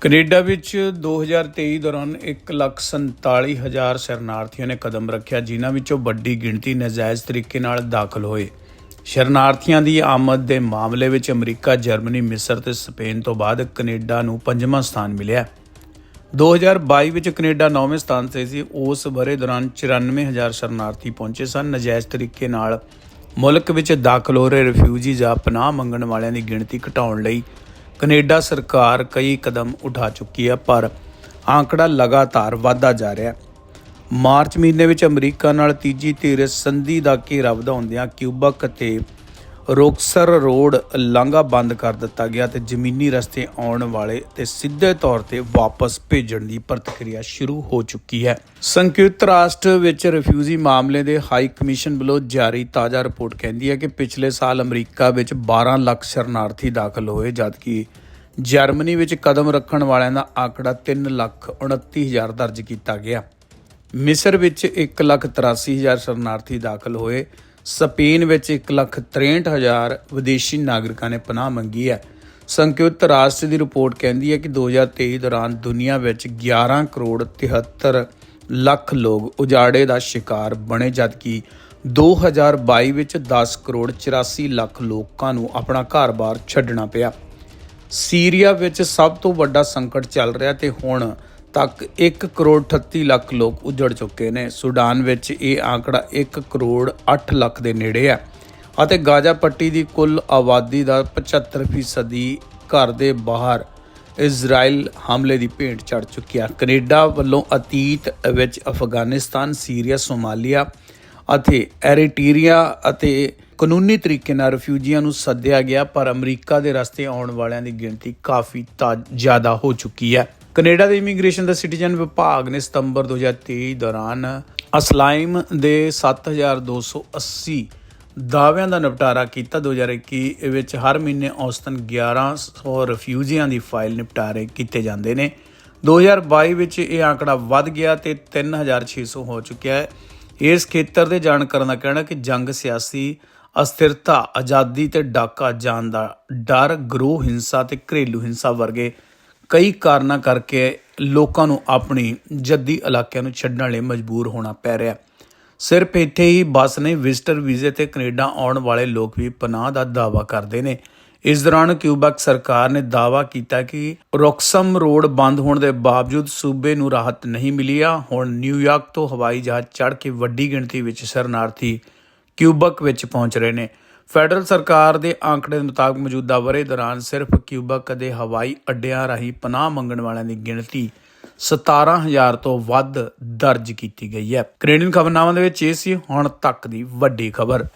Canada ਵਿੱਚ 2023 ਦੌਰਾਨ 147000 ਸ਼ਰਨਾਰਥੀਆਂ ਨੇ ਕਦਮ ਰੱਖਿਆ ਜਿਨ੍ਹਾਂ ਵਿੱਚੋਂ ਵੱਡੀ ਗਿਣਤੀ ਨਜਾਇਜ਼ ਤਰੀਕੇ ਨਾਲ ਦਾਖਲ ਹੋਏ। ਸ਼ਰਨਾਰਥੀਆਂ ਦੀ ਆਮਦ ਦੇ ਮਾਮਲੇ ਵਿੱਚ ਅਮਰੀਕਾ, ਜਰਮਨੀ, ਮਿਸਰ ਤੇ ਸਪੇਨ ਤੋਂ ਬਾਅਦ ਕੈਨੇਡਾ ਨੂੰ ਪੰਜਵਾਂ ਸਥਾਨ ਮਿਲਿਆ। 2022 ਵਿੱਚ ਕੈਨੇਡਾ 9ਵੇਂ ਸਥਾਨ ਤੇ ਸੀ। ਉਸ ਬਰੇ ਦੌਰਾਨ 94000 ਸ਼ਰਨਾਰਥੀ ਪਹੁੰਚੇ ਸਨ। ਨਜਾਇਜ਼ ਤਰੀਕੇ ਨਾਲ ਮੁਲਕ ਵਿੱਚ ਦਾਖਲ ਹੋ ਰਹੇ ਰਿਫਿਊਜੀ ਜਾਂ ਪਨਾਹ ਮੰਗਣ ਵਾਲਿਆਂ ਦੀ ਗਿਣਤੀ ਘਟਾਉਣ ਲਈ ਕੈਨੇਡਾ ਸਰਕਾਰ ਕਈ ਕਦਮ ਉਠਾ ਚੁੱਕੀ ਹੈ, ਪਰ ਆંકੜਾ ਲਗਾਤਾਰ ਵਧਦਾ ਜਾ ਰਿਹਾ ਹੈ। ਮਾਰਚ ਮਹੀਨੇ ਵਿੱਚ ਅਮਰੀਕਾ ਨਾਲ ਤੀਜੀ ਧਿਰ ਸੰਧੀ ਦਾ ਘੇਰਾ ਵਧਾਉਂਦਿਆਂ ਕਿਊਬਕ ਅਤੇ ਰੋਕਸਰ ਰੋਡ ਲਾਂਘਾ ਬੰਦ ਕਰ ਦਿੱਤਾ ਗਿਆ ਤੇ ਜ਼ਮੀਨੀ ਰਸਤੇ ਆਉਣ ਵਾਲੇ ਤੇ ਸਿੱਧੇ ਤੌਰ ਤੇ ਵਾਪਸ ਭੇਜਣ ਦੀ ਪ੍ਰਤੀਕਿਰਿਆ ਸ਼ੁਰੂ ਹੋ ਚੁੱਕੀ ਹੈ। ਸੰਯੁਕਤ ਰਾਸ਼ਟਰ ਵਿੱਚ ਰਿਫਿਊਜੀ ਮਾਮਲੇ ਦੇ ਹਾਈ ਕਮਿਸ਼ਨ ਵੱਲੋਂ ਜਾਰੀ ਤਾਜ਼ਾ ਰਿਪੋਰਟ ਕਹਿੰਦੀ ਹੈ ਕਿ ਪਿਛਲੇ ਸਾਲ ਅਮਰੀਕਾ ਵਿੱਚ 12 ਲੱਖ ਸ਼ਰਨਾਰਥੀ ਦਾਖਲ ਹੋਏ, ਜਦਕਿ ਜਰਮਨੀ ਵਿੱਚ ਕਦਮ ਰੱਖਣ ਵਾਲਿਆਂ ਦਾ ਆંકੜਾ 3 ਲੱਖ 29 ਹਜ਼ਾਰ ਦਰਜ ਕੀਤਾ ਗਿਆ। ਮਿਸਰ ਵਿੱਚ 183000 ਸ਼ਰਨਾਰਥੀ ਦਾਖਲ ਹੋਏ ਸਪੇਨ ਵਿੱਚ 163000 ਵਿਦੇਸ਼ੀ ਨਾਗਰਿਕਾਂ ਨੇ ਪਨਾਹ ਮੰਗੀ ਹੈ। ਸੰਯੁਕਤ ਰਾਸ਼ਟਰ ਦੀ ਰਿਪੋਰਟ ਕਹਿੰਦੀ ਹੈ ਕਿ 2023 ਦੌਰਾਨ ਦੁਨੀਆ ਵਿੱਚ 11 ਕਰੋੜ 73 ਲੱਖ ਲੋਕ ਉਜਾੜੇ ਦਾ ਸ਼ਿਕਾਰ ਬਣੇ, ਜਦਕਿ 2022 ਵਿੱਚ 10 ਕਰੋੜ 84 ਲੱਖ ਲੋਕਾਂ ਨੂੰ ਆਪਣਾ ਘਰ-ਬਾਰ ਛੱਡਣਾ ਪਿਆ। ਸੀਰੀਆ ਵਿੱਚ ਸਭ ਤੋਂ ਵੱਡਾ ਸੰਕਟ ਚੱਲ ਰਿਹਾ ਤੇ ਹੁਣ ਤੱਕ 1 ਕਰੋੜ 38 ਲੱਖ ਲੋਕ ਉਜੜ ਚੁੱਕੇ ਨੇ। ਸੁਡਾਨ ਵਿੱਚ ਇਹ ਆંકੜਾ 1 ਕਰੋੜ 8 ਲੱਖ ਦੇ ਨੇੜੇ ਹੈ ਅਤੇ ਗਾਜ਼ਾ ਪੱਟੀ ਦੀ ਕੁੱਲ ਆਬਾਦੀ ਦਾ 75% ਘਰ ਦੇ ਬਾਹਰ ਇਜ਼ਰਾਈਲ ਹਮਲੇ ਦੀ ਭੇਂਟ ਚੜ ਚੁੱਕਿਆ ਕੈਨੇਡਾ ਵੱਲੋਂ ਅਤੀਤ ਵਿੱਚ ਅਫਗਾਨਿਸਤਾਨ, ਸੀਰੀਆ, ਸੋਮਾਲੀਆ ਅਤੇ ਐਰੀਟਰੀਆ ਅਤੇ ਕਾਨੂੰਨੀ ਤਰੀਕੇ ਨਾਲ ਰਿਫਿਊਜੀਆਂ ਨੂੰ ਸੱਦਿਆ ਗਿਆ, ਪਰ ਅਮਰੀਕਾ ਦੇ ਰਸਤੇ ਆਉਣ ਵਾਲਿਆਂ ਦੀ ਗਿਣਤੀ ਕਾਫੀ ਤਾਂ, ਜ਼ਿਆਦਾ ਹੋ ਚੁੱਕੀ ਹੈ। ਕੈਨੇਡਾ ਦੇ ਇਮੀਗ੍ਰੇਸ਼ਨ ਦਾ ਸਿਟੀਜ਼ਨ ਵਿਭਾਗ ਨੇ ਸਤੰਬਰ 2023 ਦੌਰਾਨ ਅਸਲਾਈਮ ਦੇ 7280 ਦਾਅਵਿਆਂ ਦਾ ਨਿਪਟਾਰਾ ਕੀਤਾ। 2021 ਵਿੱਚ ਹਰ ਮਹੀਨੇ ਔਸਤਨ 1100 ਰਿਫਿਊਜੀਆਂ ਦੀ ਫਾਈਲ ਨਿਪਟਾਰੇ ਕੀਤੇ ਜਾਂਦੇ ਨੇ। 2022 ਵਿੱਚ ਇਹ ਆંકੜਾ ਵੱਧ ਗਿਆ ਤੇ 3600 ਹੋ ਚੁੱਕਿਆ ਹੈ। ਇਸ ਖੇਤਰ ਦੇ ਜਾਣਕਾਰਾਂ ਦਾ ਕਹਿਣਾ ਕਿ ਜੰਗ ਸਿਆਸੀ, ਅਸਥਿਰਤਾ, ਆਜ਼ਾਦੀ ਤੇ ਡਾਕਾ ਜਾਣ ਦਾ ਡਰ, ਗਰੋਹ ਹਿੰਸਾ ਤੇ ਘਰੇਲੂ ਹਿੰਸਾ ਵਰਗੇ ਕਈ ਕਾਰਨਾਂ ਕਰਕੇ ਲੋਕਾਂ ਨੂੰ ਆਪਣੀ ਜੱਦੀ ਇਲਾਕਿਆਂ ਨੂੰ ਛੱਡਣ ਲਈ ਮਜਬੂਰ ਹੋਣਾ ਪੈ ਰਿਹਾ ਸਿਰਫ ਇੱਥੇ ਹੀ ਬਸ ਨੇ ਵਿਜ਼ਟਰ ਵੀਜ਼ੇ ਤੇ ਕੈਨੇਡਾ ਆਉਣ ਵਾਲੇ ਲੋਕ ਵੀ ਪਨਾਹ ਦਾ ਦਾਅਵਾ ਕਰਦੇ ਨੇ। ਇਸ ਦੌਰਾਨ ਕਿਊਬਕ ਸਰਕਾਰ ਨੇ ਦਾਅਵਾ ਕੀਤਾ ਕਿ ਰੌਕਸਮ ਰੋਡ ਬੰਦ ਹੋਣ ਦੇ ਬਾਵਜੂਦ ਸੂਬੇ ਨੂੰ ਰਾਹਤ ਨਹੀਂ ਮਿਲੀ ਆ। ਹੁਣ ਨਿਊਯਾਰਕ ਤੋਂ ਹਵਾਈ ਜਹਾਜ਼ ਚੜ੍ਹ ਕੇ ਵੱਡੀ ਗਿਣਤੀ ਵਿੱਚ ਸ਼ਰਨਾਰਥੀ ਕਿਊਬਕ ਵਿੱਚ ਪਹੁੰਚ ਰਹੇ ਨੇ। ਫੈਡਰਲ ਸਰਕਾਰ ਦੇ ਆંકੜੇ ਦੇ ਮੁਤਾਬਕ ਮੌਜੂਦਾ ਵਰੇ ਦੌਰਾਨ ਸਿਰਫ ਕਿਊਬਾ ਕਦੇ ਹਵਾਈ ਅੱਡਿਆਂ ਰਾਹੀਂ ਪਨਾਹ ਮੰਗਣ ਵਾਲਿਆਂ ਦੀ ਗਿਣਤੀ 17000 ਤੋਂ ਵੱਧ ਦਰਜ ਕੀਤੀ ਗਈ ਹੈ। ਕੈਨੇਡੀਅਨ ਖਬਰਨਾਮਾ ਦੇ ਵਿੱਚ ਇਹ ਸੀ, ਹੁਣ ਤੱਕ ਦੀ ਵੱਡੀ ਖਬਰ।